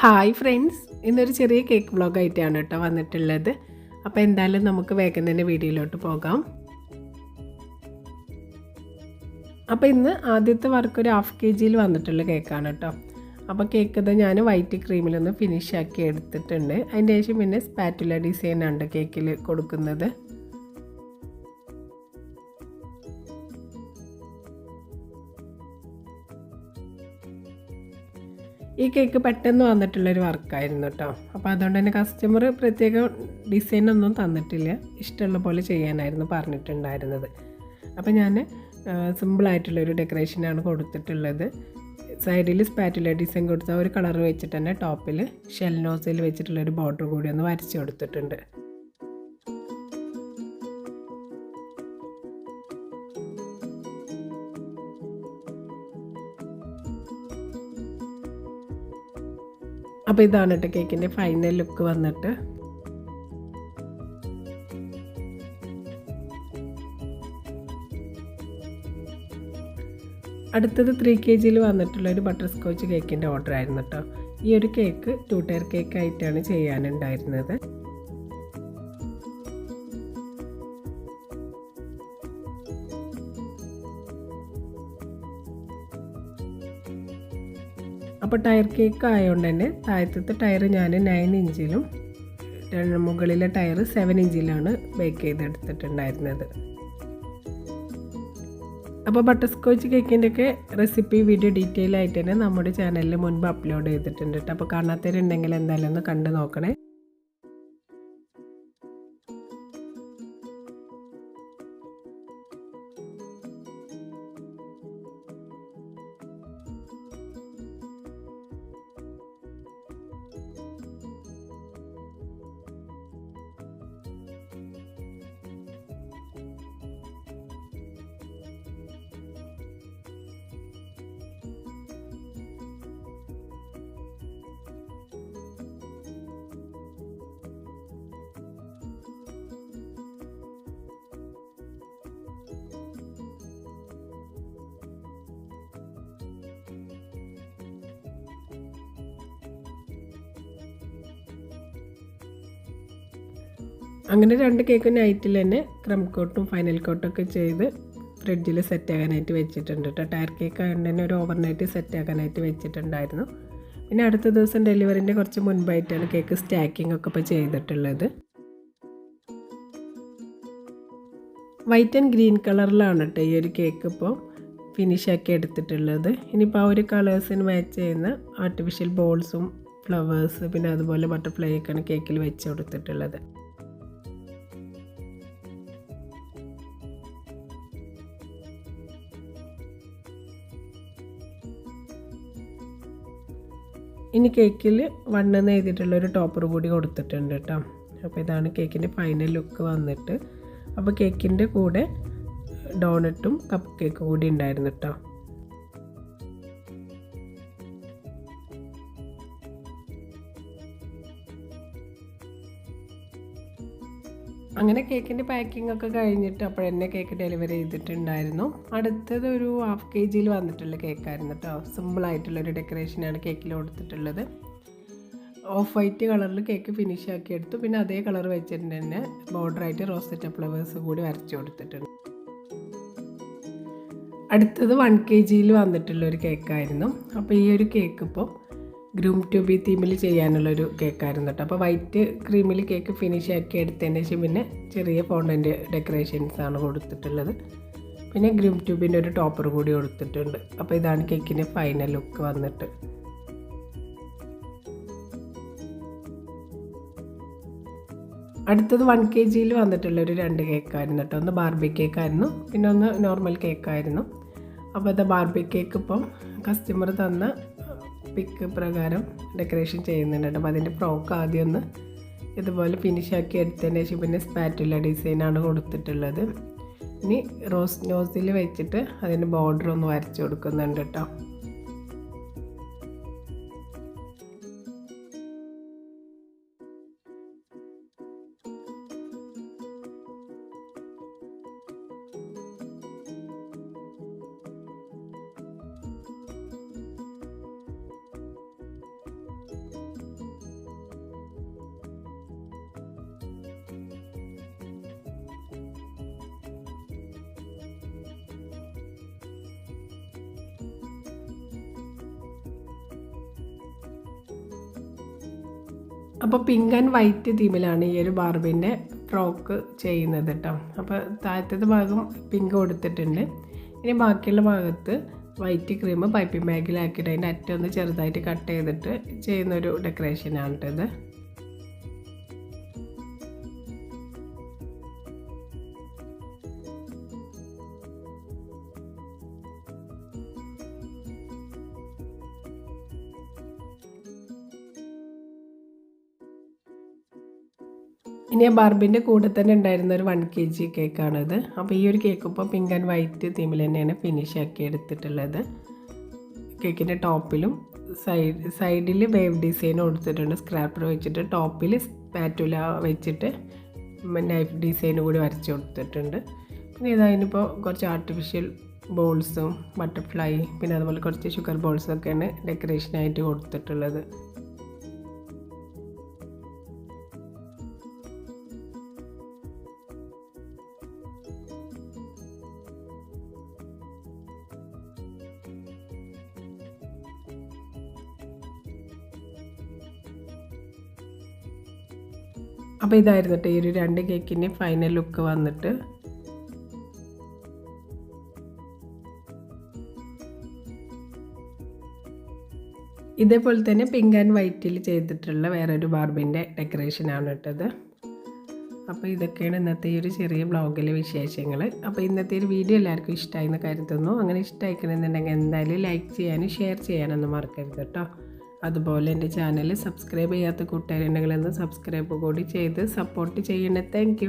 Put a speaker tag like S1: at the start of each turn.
S1: Hi friends. ഇന്നൊരു ചെറിയ cake വ്ളോഗായിട്ടാണ് കേട്ടോ വന്നിട്ടുള്ളത്. അപ്പോൾ എന്തായാലും നമുക്ക് വേഗം തന്നെ വീഡിയോയിലോട്ട് പോകാം. അപ്പോൾ ഇന്ന് ആദ്യത്തെ വർക്ക് ഒരു ഹാഫ് കെ ജിയിൽ വന്നിട്ടുള്ള കേക്കാണ് കേട്ടോ. അപ്പോൾ കേക്ക് ഇത് ഞാൻ വൈറ്റ് ക്രീമിലൊന്ന് ഫിനിഷ് ആക്കി എടുത്തിട്ടുണ്ട്. അതിന്റെ ശേഷം പിന്നെ സ്പാറ്റുല ഡിസൈനാണ് കേക്കിൽ കൊടുക്കുന്നത്. ഈ കേക്ക് പെട്ടെന്ന് വന്നിട്ടുള്ളൊരു വർക്കായിരുന്നു കേട്ടോ. അപ്പോൾ അതുകൊണ്ട് തന്നെ കസ്റ്റമർ പ്രത്യേകം ഡിസൈനൊന്നും തന്നിട്ടില്ല. ഇഷ്ടമുള്ള പോലെ ചെയ്യാനായിരുന്നു പറഞ്ഞിട്ടുണ്ടായിരുന്നത്. അപ്പോൾ ഞാൻ സിമ്പിളായിട്ടുള്ളൊരു ഡെക്കറേഷനാണ് കൊടുത്തിട്ടുള്ളത്. സൈഡിൽ സ്പാറ്റുല ഡിസൈൻ കൊടുത്ത ഒരു കളർ വെച്ചിട്ട് തന്നെ ടോപ്പിൽ ഷെൽ നോസിൽ വെച്ചിട്ടുള്ളൊരു ബോർഡർ കൂടി ഒന്ന് വരച്ച് കൊടുത്തിട്ടുണ്ട്. അപ്പോൾ ഇതാണ് കേട്ടോ കേക്കിന്റെ ഫൈനൽ ലുക്ക് വന്നിട്ട്. അടുത്തത് ത്രീ കെ ജിയിൽ വന്നിട്ടുള്ള ഒരു ബട്ടർ സ്കോച്ച് കേക്കിന്റെ ഓർഡർ ആയിരുന്നു കേട്ടോ ഈ ഒരു കേക്ക് ടു ടയർ കേക്ക് ആയിട്ടാണ് ചെയ്യാനുണ്ടായിരുന്നത്. അപ്പോൾ ടയർ കേക്ക് ആയതുകൊണ്ട് തന്നെ താഴത്തെ ടയർ ഞാൻ നയൻ ഇഞ്ചിലും മുകളിലെ ടയർ സെവൻ ഇഞ്ചിലാണ് ബേക്ക് ചെയ്തെടുത്തിട്ടുണ്ടായിരുന്നത്. അപ്പോൾ ബട്ടർ സ്കോച്ച് കേക്കിന്റെ ഒക്കെ റെസിപ്പി വീഡിയോ ഡീറ്റെയിൽ ആയിട്ട് തന്നെ നമ്മുടെ ചാനലിൽ മുൻപ് അപ്ലോഡ് ചെയ്തിട്ടുണ്ട് കേട്ടോ അപ്പോൾ കാണാത്തവരുണ്ടെങ്കിൽ എന്തായാലും ഒന്ന് കണ്ടു നോക്കണേ. അങ്ങനെ രണ്ട് കേക്ക് നൈറ്റിൽ തന്നെ ക്രം കോട്ടും ഫൈനൽ കോട്ടും ഒക്കെ ചെയ്ത് ഫ്രിഡ്ജിൽ സെറ്റ് ആകാനായിട്ട് വെച്ചിട്ടുണ്ട് കേട്ടോ. ടയർ കേക്ക് ആയതുകൊണ്ട് തന്നെ ഒരു ഓവർനൈറ്റ് സെറ്റ് ആക്കാനായിട്ട് വെച്ചിട്ടുണ്ടായിരുന്നു. പിന്നെ അടുത്ത ദിവസം ഡെലിവറിന്റെ കുറച്ച് മുൻപായിട്ടാണ് കേക്ക് സ്റ്റാക്കിംഗ് ഒക്കെ ഇപ്പോൾ ചെയ്തിട്ടുള്ളത്. വൈറ്റ് ആൻഡ് ഗ്രീൻ കളറിലാണ് കേട്ടോ ഈ ഒരു കേക്ക് ഇപ്പോൾ ഫിനിഷ് ആക്കി എടുത്തിട്ടുള്ളത്. ഇനിയിപ്പോൾ ആ ഒരു കളേഴ്സിന് മാച്ച് ചെയ്യുന്ന ആർട്ടിഫിഷ്യൽ ബോൾസും ഫ്ലവേഴ്സ് പിന്നെ അതുപോലെ ബട്ടർഫ്ലൈ ഒക്കെയാണ് കേക്കിൽ വെച്ച് കൊടുത്തിട്ടുള്ളത്. ഇനി കേക്കിൽ വണ്ണെന്ന് എഴുതിയിട്ടുള്ള ഒരു ടോപ്പർ കൂടി കൊടുത്തിട്ടുണ്ട് കേട്ടോ. അപ്പോൾ ഇതാണ് കേക്കിന്റെ ഫൈനൽ ലുക്ക് വന്നിട്ട്. അപ്പോൾ കേക്കിന്റെ കൂടെ ഡോണറ്റും കപ്പ് കേക്ക് കൂടി ഉണ്ടായിരുന്നു കേട്ടോ. അങ്ങനെ കേക്കിന്റെ പാക്കിംഗ് ഒക്കെ കഴിഞ്ഞിട്ട് അപ്പോൾ എന്നെ കേക്ക് ഡെലിവറി ചെയ്തിട്ടുണ്ടായിരുന്നു. അടുത്തത് ഒരു ഹാഫ് കെ ജിയിൽ വന്നിട്ടുള്ള കേക്കായിരുന്നു കേട്ടോ. സിമ്പിളായിട്ടുള്ളൊരു ഡെക്കറേഷനാണ് കേക്കിൽ കൊടുത്തിട്ടുള്ളത്. ഓഫ് വൈറ്റ് കളറിൽ കേക്ക് ഫിനിഷ് ആക്കി എടുത്തു. പിന്നെ അതേ കളർ വെച്ചിട്ട് തന്നെ. ബോർഡറായിട്ട് റോസറ്റ് ഫ്ലവേഴ്സ് കൂടി വരച്ചു കൊടുത്തിട്ടുണ്ട്. അടുത്തത് വൺ കെ ജിയിൽ വന്നിട്ടുള്ള ഒരു കേക്കായിരുന്നു. അപ്പോൾ ഈ ഒരു കേക്ക് ഇപ്പോൾ ഗ്രൂം ടു ബി തീമിൽ ചെയ്യാനുള്ളൊരു കേക്കായിരുന്നു കേട്ടോ. അപ്പോൾ വൈറ്റ് ക്രീമിൽ കേക്ക് ഫിനിഷ് ആക്കി എടുത്തതിന് ശേഷം പിന്നെ ചെറിയ ഫോണ്ടന്റ് ഡെക്കറേഷൻസ് ആണ് കൊടുത്തിട്ടുള്ളത്. പിന്നെ ഗ്രൂം ട്യൂബിന്റെ ഒരു ടോപ്പർ കൂടി കൊടുത്തിട്ടുണ്ട്. അപ്പോൾ ഇതാണ് കേക്കിന്റെ ഫൈനൽ ലുക്ക് വന്നിട്ട്. അടുത്തത് വൺ കെ ജിയിൽ വന്നിട്ടുള്ള ഒരു രണ്ട് കേക്കായിരുന്നു കേട്ടോ. ഒന്ന് ബാർബി കേക്കായിരുന്നു പിന്നെ ഒന്ന് നോർമൽ കേക്കായിരുന്നു അപ്പോൾ അത് ബാർബി കേക്ക് ഇപ്പം കസ്റ്റമർ തന്ന പിക്ക് പ്രകാരം ഡെക്കറേഷൻ ചെയ്യുന്നുണ്ട്. കേട്ടോ അപ്പോൾ അതിന്റെ ഫ്രോക്ക് ആദ്യം ഒന്ന് ഇതുപോലെ ഫിനിഷ് ആക്കി എടുത്തതിന് ശേഷം പിന്നെ സ്പാറ്റുള്ള ഡിസൈനാണ് കൊടുത്തിട്ടുള്ളത്. ഇനി റോസ് നോസിൽ വെച്ചിട്ട് അതിന്റെ ബോർഡർ ഒന്ന് വരച്ച് കൊടുക്കുന്നുണ്ട് കേട്ടോ അപ്പോൾ പിങ്ക് ആൻഡ് വൈറ്റ് തീമിലാണ് ഈ ഒരു ബാർബിന്റെ ഫ്രോക്ക് ചെയ്യുന്നത് കേട്ടോ അപ്പോൾ താഴത്തെ ഭാഗം പിങ്ക് കൊടുത്തിട്ടുണ്ട്. ഇനി ബാക്കിയുള്ള ഭാഗത്ത് വൈറ്റ് ക്രീം പൈപ്പിംഗ് ബാഗിലാക്കിയിട്ട് അതിന്റെ അറ്റം ഒന്ന് ചെറുതായിട്ട് കട്ട് ചെയ്തിട്ട് ചെയ്യുന്നൊരു ഡെക്കറേഷനാണ് കേട്ടത് ഇനി ആ ബാർബിന്റെ കൂടെ തന്നെ ഉണ്ടായിരുന്ന ഒരു വൺ കെ ജി കേക്കാണിത് അപ്പോൾ ഈ ഒരു കേക്ക് ഇപ്പോൾ പിങ്ക് ആൻഡ് വൈറ്റ് തീമിൽ തന്നെയാണ് ഫിനിഷ് ആക്കി എടുത്തിട്ടുള്ളത്. കേക്കിന്റെ ടോപ്പിലും സൈഡ് സൈഡിൽ വേവ് ഡിസൈൻ കൊടുത്തിട്ടുണ്ട്. സ്ക്രാപ്പർ വെച്ചിട്ട് ടോപ്പിൽ സ്പാറ്റുല വെച്ചിട്ട് നൈഫ് ഡിസൈൻ കൂടി വരച്ച് കൊടുത്തിട്ടുണ്ട്. പിന്നെ ഇതായതിനിപ്പോൾ കുറച്ച് ആർട്ടിഫിഷ്യൽ ബോൾസും ബട്ടർഫ്ലൈ പിന്നെ അതുപോലെ കുറച്ച് ഷുഗർ ബോൾസൊക്കെയാണ് ഡെക്കറേഷനായിട്ട് കൊടുത്തിട്ടുള്ളത്. അപ്പോൾ ഇതായിരുന്നു കേട്ടോ ഈ ഒരു രണ്ട് കേക്കിന്റെ ഫൈനൽ ലുക്ക് വന്നിട്ട്. ഇതേപോലെ തന്നെ പിങ്ക് ആൻഡ് വൈറ്റിൽ ചെയ്തിട്ടുള്ള വേറൊരു ബാർബിന്റെ ഡെക്കറേഷനാണ് ഇട്ടത് അപ്പോൾ ഇതൊക്കെയാണ് ഇന്നത്തെ ഈ ഒരു ചെറിയ ബ്ലോഗിലെ വിശേഷങ്ങൾ അപ്പോൾ ഇന്നത്തെ ഒരു വീഡിയോ എല്ലാവർക്കും ഇഷ്ടമായി എന്ന് കരുതുന്നു. അങ്ങനെ ഇഷ്ടമായിക്കണമെന്നുണ്ടെങ്കിൽ എന്തായാലും ലൈക്ക് ചെയ്യാനും ഷെയർ ചെയ്യാനൊന്നും മറക്കരുത് കേട്ടോ അതുപോലെ എന്റെ ചാനൽ സബ്സ്ക്രൈബ് ചെയ്യാത്ത കൂട്ടുകാരുണ്ടെങ്കിൽ ഒന്ന് സബ്സ്ക്രൈബ് കൂടി ചെയ്ത് സപ്പോർട്ട് ചെയ്യണേ. താങ്ക്